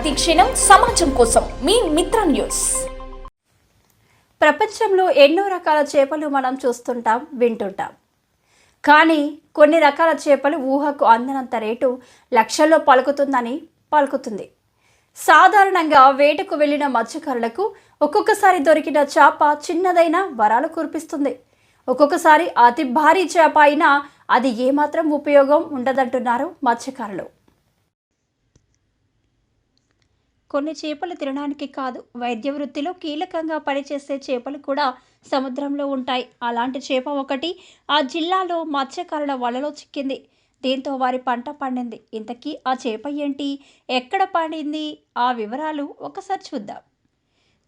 ప్రతిక్షణం సమాజం కోసం మీ మిత్ర న్యూస్. ప్రపంచంలో ఎన్నో రకాల చేపలు మనం చూస్తుంటాం వింటుంటాం. కానీ కొన్ని రకాల చేపలు ఊహకు అందనంత రేటు లక్షల్లో పలుకుతుందని పలుకుతుంది. సాధారణంగా వేటకు వెళ్ళిన మత్స్యకారులకు ఒక్కొక్కసారి దొరికిన చేప చిన్నదైన వరాలు కురిపిస్తుంది. ఒక్కొక్కసారి అతి భారీ చేప అయినా అది ఏమాత్రం ఉపయోగం ఉండదంటున్నారు మత్స్యకారులు. కొన్ని చేపలు తినడానికి కాదు వైద్య వృత్తిలో కీలకంగా పనిచేసే చేపలు కూడా సముద్రంలో ఉంటాయి. అలాంటి చేప ఒకటి ఆ జిల్లాలో మత్స్యకారుల వలలో చిక్కింది. దీంతో వారి పంట పండింది. ఇంతకీ ఆ చేప ఏంటి? ఎక్కడ పండింది? ఆ వివరాలు ఒకసారి చూద్దాం.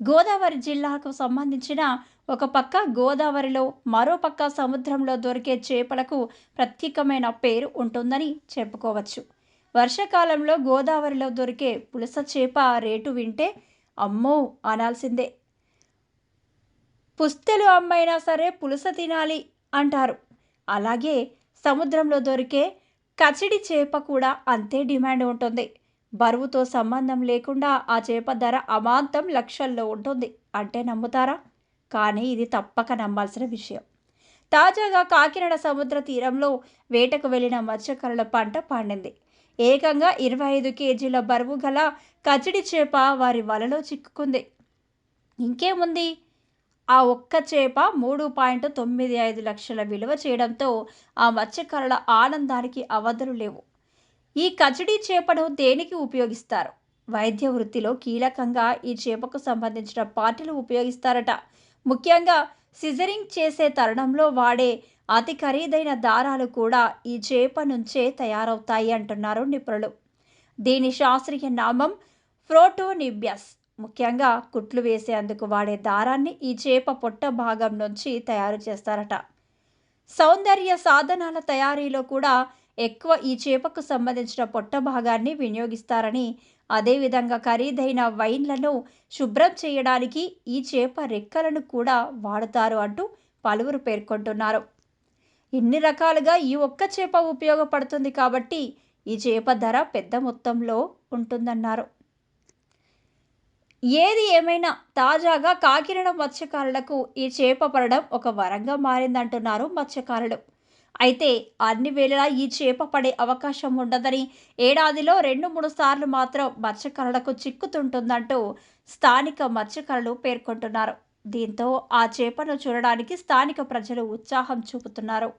గోదావరి జిల్లాకు సంబంధించిన ఒక పక్క గోదావరిలో మరో పక్క సముద్రంలో దొరికే చేపలకు ప్రత్యేకమైన పేరు ఉంటుందని చెప్పుకోవచ్చు. వర్షాకాలంలో గోదావరిలో దొరికే పులస చేప రేటు వింటే అమ్మో అనాల్సిందే. పుస్తెలు అమ్మైనా సరే పులస తినాలి అంటారు. అలాగే సముద్రంలో దొరికే కచిడి చేప కూడా అంతే డిమాండ్ ఉంటుంది. బరువుతో సంబంధం లేకుండా ఆ చేప ధర అమాంతం లక్షల్లో ఉంటుంది అంటే నమ్ముతారా? కానీ ఇది తప్పక నమ్మాల్సిన విషయం. తాజాగా కాకినాడ సముద్ర తీరంలో వేటకు వెళ్ళిన మత్స్యకారుల పంట పండింది. ఏకంగా ఇరవై ఐదు కేజీల బరువు గల కచిడి చేప వారి వలలో చిక్కుకుంది. ఇంకేముంది? ఆ ఒక్క చేప మూడు పాయింట్ తొమ్మిది ఐదు లక్షల విలువ చేయడంతో ఆ మత్స్యకారుల ఆనందానికి అవధులు లేవు. ఈ కచిడి చేపను దేనికి ఉపయోగిస్తారు? వైద్య వృత్తిలో కీలకంగా ఈ చేపకు సంబంధించిన పార్టీలు ఉపయోగిస్తారట. ముఖ్యంగా సిజరింగ్ చేసే తరుణంలో వాడే అతి ఖరీదైన దారాలు కూడా ఈ చేప నుంచే తయారవుతాయి అంటున్నారు నిపుణులు. దీని శాస్త్రీయ నామం ఫ్రోటోనిబ్యస్ ముఖ్యంగా కుట్లు వేసేందుకు వాడే దారాన్ని ఈ చేప పొట్ట భాగం నుంచి తయారు చేస్తారట. సౌందర్య సాధనాల తయారీలో కూడా ఎక్కువ ఈ చేపకు సంబంధించిన పొట్ట భాగాన్ని వినియోగిస్తారని అదేవిధంగా ఖరీదైన వైన్లను శుభ్రం చేయడానికి ఈ చేప రెక్కలను కూడా వాడుతారు అంటూ పలువురు పేర్కొంటున్నారు. ఇన్ని రకాలుగా ఈ ఒక్క చేప ఉపయోగపడుతుంది కాబట్టి ఈ చేప ధర పెద్ద మొత్తంలో ఉంటుందన్నారు. ఏది ఏమైనా తాజాగా కాకినాడ మత్స్యకారులకు ఈ చేప పడడం ఒక వరంగా మారిందంటున్నారు మత్స్యకారులు. అయితే అన్ని వేళలా ఈ చేప పడే అవకాశం ఉండదని ఏడాదిలో రెండు మూడు సార్లు మాత్రం మత్స్యకారులకు చిక్కుతుంటుందంటూ స్థానిక మత్స్యకారులు పేర్కొంటున్నారు. దీంతో ఆ చేపను చూడడానికి స్థానిక ప్రజలు ఉత్సాహం చూపుతున్నారు.